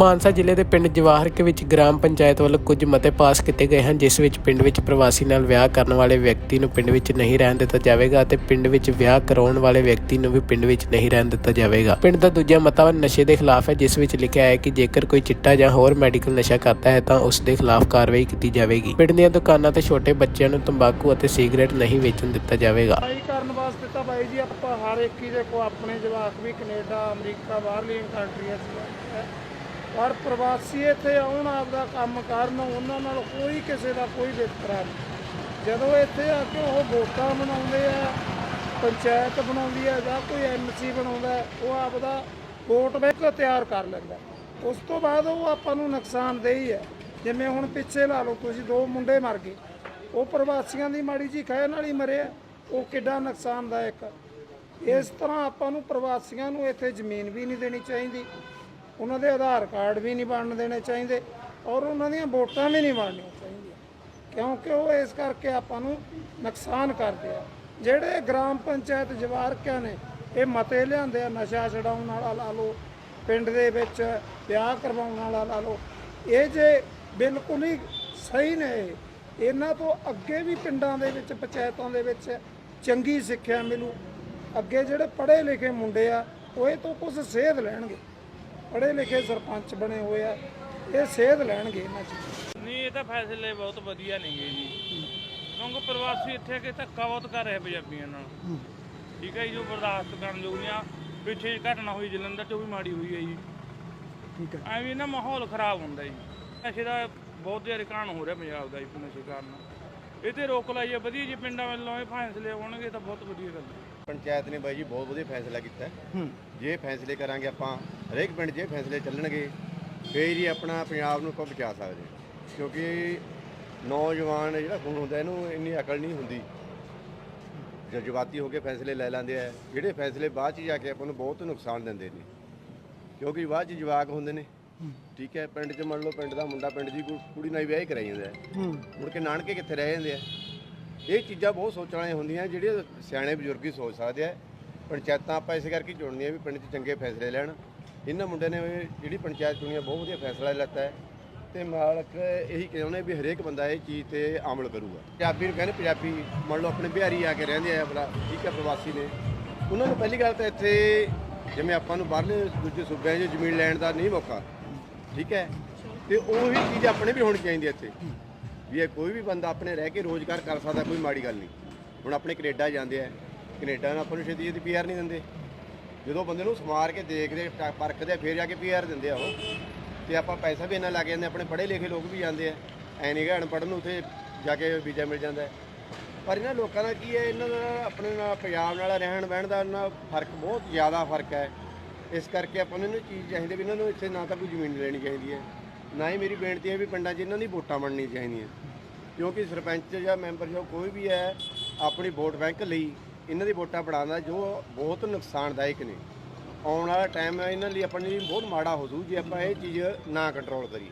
ਮਾਨਸਾ ਜ਼ਿਲ੍ਹੇ ਦੇ ਪਿੰਡ ਜਵਾਹਰਕੇ ਵਿੱਚ ਗ੍ਰਾਮ ਪੰਚਾਇਤ ਵੱਲੋਂ ਕੁਝ ਮਤੇ ਪਾਸ ਕੀਤੇ ਗਏ ਹਨ, ਜਿਸ ਵਿੱਚ ਪਿੰਡ ਵਿੱਚ ਪ੍ਰਵਾਸੀ ਨਾਲ ਵਿਆਹ ਕਰਨ ਵਾਲੇ ਵਿਅਕਤੀ ਨੂੰ ਪਿੰਡ ਵਿੱਚ ਨਹੀਂ ਰਹਿਣ ਦਿੱਤਾ ਜਾਵੇਗਾ ਅਤੇ ਪਿੰਡ ਵਿੱਚ ਵਿਆਹ ਕਰਾਉਣ ਵਾਲੇ ਵਿਅਕਤੀ ਨੂੰ ਵੀ ਪਿੰਡ ਵਿੱਚ ਨਹੀਂ ਰਹਿਣ ਦਿੱਤਾ ਜਾਵੇਗਾ। ਪਿੰਡ ਦਾ ਦੂਜਾ ਮਤਾ ਨਸ਼ੇ ਦੇ ਖਿਲਾਫ ਹੈ, ਜਿਸ ਵਿੱਚ ਲਿਖਿਆ ਹੈ ਕਿ ਜੇਕਰ ਕੋਈ ਚਿੱਟਾ ਜਾਂ ਹੋਰ ਮੈਡੀਕਲ ਨਸ਼ਾ ਕਰਦਾ ਹੈ, ਤਾਂ ਉਸ ਦੇ ਖਿਲਾਫ ਕਾਰਵਾਈ ਕੀਤੀ ਜਾਵੇਗੀ। ਪਿੰਡ ਦੀਆਂ ਦੁਕਾਨਾਂ ਤੇ ਛੋਟੇ ਬੱਚਿਆਂ ਨੂੰ ਤੰਬਾਕੂ ਅਤੇ ਸਿਗਰਟ ਨਹੀਂ ਵੇਚਣ ਦਿੱਤਾ ਜਾਵੇਗਾ। ਪੜ੍ਹਾਈ ਕਰਨ ਵਾਸਤੇ ਤਾਂ ਬਾਈ ਜੀ, ਆਪਾਂ ਹਰ ਇੱਕ ਹੀ ਦੇ ਆਪਣੇ ਜਵਾਕ ਵੀ ਕੈਨੇਡਾ, ਅਮਰੀਕਾ, ਬਾਹਰਲੀਆਂ ਕੰਟਰੀਆਂ 'ਚ। ਪਰ ਪ੍ਰਵਾਸੀ ਇੱਥੇ ਆਉਣ, ਆਪਦਾ ਕੰਮ ਕਰਨ, ਉਹਨਾਂ ਨਾਲ ਕੋਈ ਕਿਸੇ ਦਾ ਕੋਈ ਵਿਤਕਰਾ ਨਹੀਂ। ਜਦੋਂ ਇੱਥੇ ਆ ਕੇ ਉਹ ਵੋਟਾਂ ਬਣਾਉਂਦੇ ਆ, ਪੰਚਾਇਤ ਬਣਾਉਂਦੀ ਹੈ ਜਾਂ ਕੋਈ ਐਮਸੀ ਬਣਾਉਂਦਾ, ਉਹ ਆਪਦਾ ਵੋਟ ਬੈਂਕ ਤਿਆਰ ਕਰ ਲੈਂਦਾ। ਉਸ ਤੋਂ ਬਾਅਦ ਉਹ ਆਪਾਂ ਨੂੰ ਨੁਕਸਾਨਦੇਹੀ ਹੈ। ਜਿਵੇਂ ਹੁਣ ਪਿੱਛੇ ਲਾ ਲਓ, ਤੁਸੀਂ ਦੋ ਮੁੰਡੇ ਮਰ ਗਏ। ਉਹ ਪ੍ਰਵਾਸੀਆਂ ਦੀ ਮਾੜੀ ਜੀ ਖਹਿ ਨਾਲ ਹੀ ਮਰਿਆ ਉਹ ਕਿੱਡਾ ਨੁਕਸਾਨਦਾਇਕ ਇਸ ਤਰ੍ਹਾਂ ਆਪਾਂ ਨੂੰ ਪ੍ਰਵਾਸੀਆਂ ਨੂੰ ਇੱਥੇ ਜ਼ਮੀਨ ਵੀ ਨਹੀਂ ਦੇਣੀ ਚਾਹੀਦੀ। ਉਹਨਾਂ ਦੇ ਆਧਾਰ ਕਾਰਡ ਵੀ ਨਹੀਂ ਬਣਨ ਦੇਣੇ ਚਾਹੀਦੇ ਔਰ ਉਹਨਾਂ ਦੀਆਂ ਵੋਟਾਂ ਵੀ ਨਹੀਂ ਬਣਨੀਆਂ ਚਾਹੀਦੀਆਂ। ਕਿਉਂਕਿ ਉਹ ਇਸ ਕਰਕੇ ਆਪਾਂ ਨੂੰ ਨੁਕਸਾਨ ਕਰਦੇ ਆ। ਜਿਹੜੇ ਗ੍ਰਾਮ ਪੰਚਾਇਤ ਜਵਾਰਕਿਆਂ ਨੇ ਇਹ ਮਤੇ ਲਿਆਂਦੇ ਆ, ਨਸ਼ਾ ਛਡਾਉਣ ਵਾਲਾ ਲਾ ਲਓ, ਪਿੰਡ ਦੇ ਵਿੱਚ ਵਿਆਹ ਕਰਵਾਉਣ ਵਾਲਾ ਲਾ ਲਓ, ਇਹ ਜੇ ਬਿਲਕੁਲ ਹੀ ਸਹੀ ਨੇ ਇਹਨਾਂ ਤੋਂ ਅੱਗੇ ਵੀ ਪਿੰਡਾਂ ਦੇ ਵਿੱਚ, ਪੰਚਾਇਤਾਂ ਦੇ ਵਿੱਚ ਚੰਗੀ ਸਿੱਖਿਆ ਮਿਲੂ। ਅੱਗੇ ਜਿਹੜੇ ਪੜ੍ਹੇ ਲਿਖੇ ਮੁੰਡੇ ਆ, ਉਹ ਇਹ ਤੋਂ ਕੁਝ ਸੇਧ ਲੈਣਗੇ। ਪੜ੍ਹੇ ਲਿਖੇ ਸਰਪੰਚ ਬਣੇ ਹੋਏ ਆ ਇਹ ਸੇਧ ਲੈਣਗੇ ਇਹਨਾਂ ਚੀਜ਼ਾਂ ਨਹੀਂ ਇਹ ਤਾਂ ਫੈਸਲੇ ਬਹੁਤ ਵਧੀਆ ਨੇਗੇ ਜੀ। ਕਿਉਂਕਿ ਪ੍ਰਵਾਸੀ ਇੱਥੇ ਕੇ ਧੱਕਾ ਬਹੁਤ ਕਰ ਰਹੇ ਪੰਜਾਬੀਆਂ ਨਾਲ। ਠੀਕ ਹੈ ਜੀ ਜੋ ਬਰਦਾਸ਼ਤ ਕਰਨ ਯੋਗ ਨਹੀਂ ਆ ਪਿੱਛੇ ਘਟਨਾ ਹੋਈ ਜਲੰਧਰ ਚ ਵੀ ਮਾੜੀ ਹੋਈ ਹੈ ਜੀ। ਠੀਕ ਹੈ ਐਵੇਂ ਨਾ ਮਾਹੌਲ ਖਰਾਬ ਹੁੰਦਾ ਜੀ। ਨਸ਼ੇ ਦਾ ਬਹੁਤ ਜ਼ਿਆਦਾ ਕਾਰਨ ਹੋ ਰਿਹਾ ਪੰਜਾਬ ਦਾ ਜੀ ਨਸ਼ੇ ਕਾਰਨ। ਇਹ ਤੇ ਰੋਕ ਲਾਈਏ ਵਧੀਆ ਜੀ ਪਿੰਡਾਂ ਵੱਲੋਂ ਇਹ ਫੈਸਲੇ ਆਉਣਗੇ ਤਾਂ ਬਹੁਤ ਵਧੀਆ ਗੱਲ ਹੈ ਪੰਚਾਇਤ ਨੇ ਬਾਈ ਜੀ ਬਹੁਤ ਵਧੀਆ ਫੈਸਲਾ ਕੀਤਾ ਹੈ। ਜੇ ਫੈਸਲੇ ਕਰਾਂਗੇ ਆਪਾਂ ਹਰੇਕ ਪਿੰਡ 'ਚ ਇਹ ਫੈਸਲੇ ਚੱਲਣਗੇ ਫੇਰ ਹੀ ਆਪਣਾ ਪੰਜਾਬ ਨੂੰ ਆਪਾਂ ਬਚਾ ਸਕਦੇ ਹਾਂ। ਕਿਉਂਕਿ ਨੌਜਵਾਨ ਜਿਹੜਾ ਖੂਨ ਹੁੰਦਾ ਇਹਨੂੰ ਇੰਨੀ ਅਕਲ ਨਹੀਂ ਹੁੰਦੀ। ਜਜ਼ਬਾਤੀ ਹੋ ਕੇ ਫੈਸਲੇ ਲੈ ਲੈਂਦੇ ਆ ਜਿਹੜੇ ਫੈਸਲੇ ਬਾਅਦ 'ਚ ਜਾ ਕੇ ਆਪਾਂ ਨੂੰ ਬਹੁਤ ਨੁਕਸਾਨ ਦਿੰਦੇ ਨੇ। ਕਿਉਂਕਿ ਬਾਅਦ 'ਚ ਜਵਾਕ ਹੁੰਦੇ ਨੇ। ਠੀਕ ਹੈ ਪਿੰਡ 'ਚ ਮੰਨ ਲਓ ਪਿੰਡ ਦਾ ਮੁੰਡਾ ਪਿੰਡ ਦੀ ਕੁ- ਕੁੜੀ ਨਾਲ ਹੀ ਵਿਆਹ ਹੀ ਕਰਾਈ ਜਾਂਦਾ ਹੈ। ਮੁੜ ਕੇ ਨਾਨਕੇ ਕਿੱਥੇ ਰਹਿ ਜਾਂਦੇ ਆ? ਇਹ ਚੀਜ਼ਾਂ ਬਹੁਤ ਸੋਚਣ ਵਾਲੀਆਂ ਹੁੰਦੀਆਂ, ਜਿਹੜੀਆਂ ਸਿਆਣੇ ਬਜ਼ੁਰਗ ਹੀ ਸੋਚ ਸਕਦੇ ਆ। ਪੰਚਾਇਤਾਂ ਆਪਾਂ ਇਸ ਕਰਕੇ ਚੁਣਨੀਆਂ ਵੀ ਪਿੰਡ 'ਚ ਚੰਗੇ ਫੈਸਲੇ ਲੈਣ। ਇਹਨਾਂ ਮੁੰਡਿਆਂ ਨੇ ਇਹ ਜਿਹੜੀ ਪੰਚਾਇਤ ਚੁਣੀ ਆ, ਬਹੁਤ ਵਧੀਆ ਫੈਸਲਾ ਲੈਤਾ ਹੈ। ਤੇ ਮਾਲਕ ਇਹੀ ਕਹਿੰਦੇ ਵੀ ਹਰੇਕ ਬੰਦਾ ਇਹ ਚੀਜ਼ ਤੇ ਅਮਲ ਕਰੂਗਾ। ਪੰਜਾਬੀ ਨੂੰ ਕਹਿੰਦੇ, ਪੰਜਾਬੀ ਮੰਨ ਲਓ ਆਪਣੇ ਬਿਹਾਰੀ ਆ ਕੇ ਰਹਿੰਦੇ ਆ, ਆਪਣਾ ਠੀਕ ਹੈ ਪ੍ਰਵਾਸੀ ਨੇ। ਉਹਨਾਂ ਨੂੰ ਪਹਿਲੀ ਗੱਲ ਤਾਂ ਇੱਥੇ ਜਿਵੇਂ ਆਪਾਂ ਨੂੰ ਬਾਹਰਲੇ ਦੂਜੇ ਸੂਬਿਆਂ 'ਚ ਜ਼ਮੀਨ ਲੈਣ ਦਾ ਨਹੀਂ ਮੌਕਾ, ਠੀਕ ਹੈ? ਤੇ ਉਹੀ ਚੀਜ਼ ਆਪਣੇ ਵੀ ਹੋਣੀ ਚਾਹੀਦੀ ਹੈ ਇੱਥੇ। ਵੀ ਇਹ ਕੋਈ ਵੀ ਬੰਦਾ ਆਪਣੇ ਰਹਿ ਕੇ ਰੋਜ਼ਗਾਰ ਕਰ ਸਕਦਾ ਕੋਈ ਮਾੜੀ ਗੱਲ ਨਹੀਂ। ਹੁਣ ਆਪਣੇ ਕੈਨੇਡਾ ਜਾਂਦੇ ਆ। ਕੈਨੇਡਾ ਨਾਲ ਆਪਾਂ ਨੂੰ ਛੇਤੀ ਛੇਤੀ ਪੀਆਰ ਨਹੀਂ ਦਿੰਦੇ। ਜਦੋਂ ਬੰਦੇ ਨੂੰ ਸਮਾਰ ਕੇ ਦੇਖਦੇ ਟ- ਪਰਖਦੇ ਆ, ਫਿਰ ਜਾ ਕੇ ਪੀਆਰ ਦਿੰਦੇ ਆ ਉਹ। ਤੇ ਆਪਾਂ ਪੈਸਾ ਵੀ ਇੰਨਾ ਲੱਗ ਜਾਂਦੇ ਆਪਣੇ ਪੜ੍ਹੇ ਲਿਖੇ ਲੋਕ ਵੀ ਜਾਂਦੇ ਆ। ਐ ਨਹੀਂ ਗਾ ਅਨਪੜ੍ਹ ਨੂੰ ਉੱਥੇ ਜਾ ਕੇ ਵੀਜ਼ਾ ਮਿਲ ਜਾਂਦਾ। ਪਰ ਇਹਨਾਂ ਲੋਕਾਂ ਦਾ ਕੀ ਹੈ ਇਹਨਾਂ ਦਾ ਆਪਣੇ ਨਾਲ ਪੰਜਾਬ ਨਾਲ ਰਹਿਣ ਬਹਿਣ ਦਾ ਨਾ ਫ਼ਰਕ ਬਹੁਤ ਜ਼ਿਆਦਾ ਫ਼ਰਕ ਹੈ। ਇਸ ਕਰਕੇ ਆਪਾਂ ਨੂੰ ਇਹਨਾਂ ਚੀਜ਼ ਚਾਹੀਦੀ ਵੀ ਇਹਨਾਂ ਨੂੰ ਇੱਥੇ ਨਾ ਤਾਂ ਕੋਈ ਜ਼ਮੀਨ ਲੈਣੀ ਚਾਹੀਦੀ ਹੈ। ਨਾ ਹੀ ਮੇਰੀ ਬੇਨਤੀ ਹੈ ਵੀ ਪਿੰਡਾਂ 'ਚ ਇਹਨਾਂ ਦੀ ਵੋਟਾਂ ਬਣਨੀ ਚਾਹੀਦੀਆਂ। ਕਿਉਂਕਿ ਸਰਪੰਚ ਜਾਂ ਮੈਂਬਰ ਜੋ ਕੋਈ ਵੀ ਹੈ, ਆਪਣੀ ਵੋਟ ਬੈਂਕ ਲਈ ਇਹਨਾਂ ਦੀ ਵੋਟਾਂ ਬਣਾਉਂਦਾ ਜੋ ਬਹੁਤ ਨੁਕਸਾਨਦਾਇਕ ਨੇ। ਆਉਣ ਵਾਲਾ ਟਾਈਮ ਇਹਨਾਂ ਲਈ ਆਪਣੇ ਲਈ ਬਹੁਤ ਮਾੜਾ ਹੋ ਜੂ ਜੇ ਆਪਾਂ ਇਹ ਚੀਜ਼ ਨਾ ਕੰਟਰੋਲ ਕਰੀਏ।